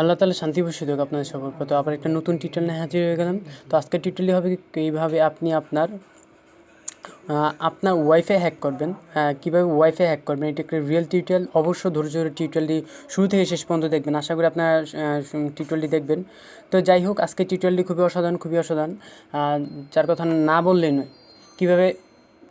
আল্লাহ তালা শান্তি বসিয়ে দেখ আপনাদের সবার। তো আবার একটা নতুন টিউটোরিয়াল নিয়ে হাজির হয়ে গেলাম। তো আজকের টিউটোরিয়াল হবে কীভাবে আপনি আপনার আপনার ওয়াইফাই হ্যাক করবেন। কীভাবে ওয়াইফাই হ্যাক করবেন, এটা একটা রিয়েল টিউটোরিয়াল অবশ্য ধৈর্য ধরে টিউটোরিয়ালটি শুরু থেকে শেষ পর্যন্ত দেখবেন। আশা করি আপনার টিউটোরিয়ালটি দেখবেন। তো যাই হোক, আজকে টিউটোরিয়ালটি খুবই অসাধারণ খুবই অসাধারণ। যার কথা না বললেই নয়, কীভাবে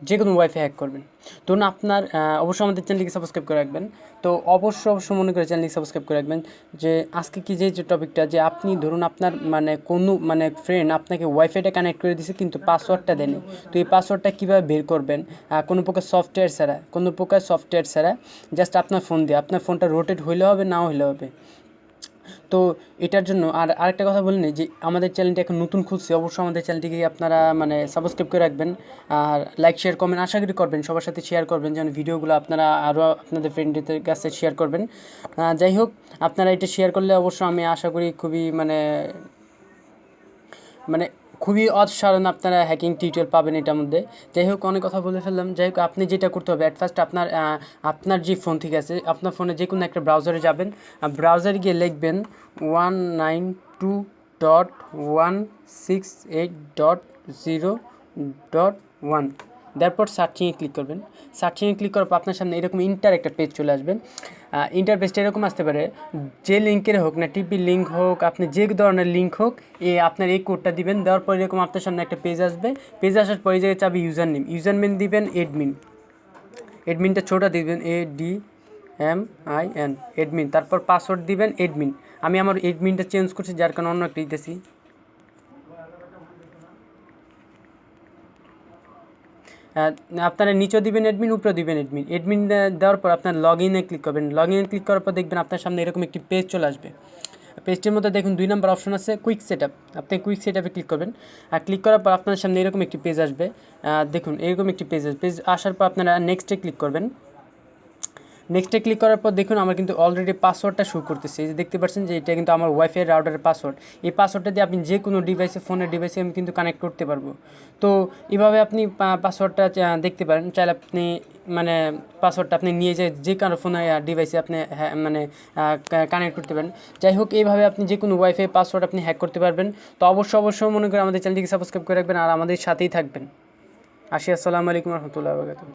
যে কোনো ওয়াইফাই হ্যাক করবেন। ধরুন আপনার অবশ্যই আমাদের চ্যানেলটিকে সাবস্ক্রাইব করে রাখবেন। তো অবশ্যই অবশ্যই মনে করে চ্যানেলটি সাবস্ক্রাইব করে রাখবেন যে আজকে কি যে যে টপিকটা যে আপনি ধরুন আপনার মানে কোনো মানে ফ্রেন্ড আপনাকে ওয়াইফাইটা কানেক্ট করে দিয়েছে কিন্তু পাসওয়ার্ডটা দেয়নি। তো এই পাসওয়ার্ডটা কীভাবে বের করবেন? কোনো প্রকার সফটওয়্যার ছাড়া, কোনো প্রকার সফটওয়্যার ছাড়া জাস্ট আপনার ফোন দিয়ে। আপনার ফোনটা রোটেট হইলে হবে নাও হইলে হবে। তো এটার জন্য আর আরেকটা কথা বলে নিই যে আমাদের চ্যানেলটি এখন নতুন খুলছে, অবশ্যই আমাদের চ্যানেলটিকে আপনারা মানে সাবস্ক্রাইব করে রাখবেন আর লাইক শেয়ার কমেন্ট আশা করি করবেন, সবার সাথে শেয়ার করবেন, যেন ভিডিওগুলো আপনারা আরও আপনাদের ফ্রেন্ডদের কাছে শেয়ার করবেন। যাই হোক, আপনারা এটা শেয়ার করলে অবশ্যই আমি আশা করি খুবই মানে মানে খুবই অসাধারণ আপনারা হ্যাকিং টিউটোরিয়াল পাবেন এটার মধ্যে। যাই হোক অনেক কথা বলে ফেললাম। যাই হোক আপনি যেটা করতে হবে অ্যাট ফার্স্ট আপনার আপনার যে ফোন ঠিক আছে, আপনার ফোনে যে কোনো একটা ব্রাউজারে যাবেন। ব্রাউজারে গিয়ে লিখবেন one nine two dot one six eight dot zero dot one তারপর সার্চিংয়ে ক্লিক করবেন। সার্চিংয়ে ক্লিক করার পর আপনার সামনে এরকম ইন্টার একটা পেজ চলে আসবেন ইন্টার পেজটা এরকম আসতে পারে, যে লিঙ্কের হোক না টিপি লিঙ্ক হোক, আপনি যে ধরনের লিঙ্ক হোক, এ আপনার এই কোডটা দিবেন। দেওয়ার পর এরকম আপনার সামনে একটা পেজ আসবে। পেজ আসার পর জায়গায় চাবি ইউজার নেম ইউজার নেম দিবেন এডমিন এডমিনটা ছোটা দিবেন A D M I N admin তারপর পাসওয়ার্ড দিবেন এডমিন আমি আমার এডমিনটা চেঞ্জ করছি, যার কারণে অন্য একটা দিতেছি। আপনারা নিচেও দিবেন অ্যাডমিন উপরেও দিবেন অ্যাডমিন অ্যাডমিন দেওয়ার পর আপনার লগ ইনে ক্লিক করবেন। লগ ইনে ক্লিক করার পর দেখবেন আপনার সামনে এরকম একটি পেজ চলে আসবে। পেজটির মধ্যে দেখুন দুই নম্বর অপশন আছে কুইক সেট আপ আপনি কুইক সেট আপে ক্লিক করবেন। আর ক্লিক করার পর আপনার সামনে এরকম একটি পেজ আসবে। দেখুন, এরকম একটি পেজ পেজ আসার পর আপনারা নেক্সটে ক্লিক করবেন। নেক্সটে ক্লিক করার পর দেখুন আমার কিন্তু অলরেডি পাসওয়ার্ডটা শো করতেছে। এই যে দেখতে পাচ্ছেন যে এটা কিন্তু আমার ওয়াইফাই রাউটারের পাসওয়ার্ড এই পাসওয়ার্ডটা দিয়ে আপনি যে কোনো ডিভাইসে ফোনের ডিভাইসে আমি কিন্তু কানেক্ট করতে পারব। তো এভাবে আপনি পাসওয়ার্ডটা দেখতে পারেন। চাইলে আপনি মানে পাসওয়ার্ডটা আপনি নিয়ে যে যে কারও ফোনে ডিভাইসে আপনি মানে কানেক্ট করতে পারেন। যাই হোক, এইভাবে আপনি যে কোনো ওয়াইফাই পাসওয়ার্ড আপনি হ্যাক করতে পারবেন। তো অবশ্যই অবশ্যই মনে করে আমাদের চ্যানেলটিকে সাবস্ক্রাইব করে রাখবেন আর আমাদের সাথেই থাকবেন। আসি, আসসালামু আলাইকুম রহমতুল্লাহ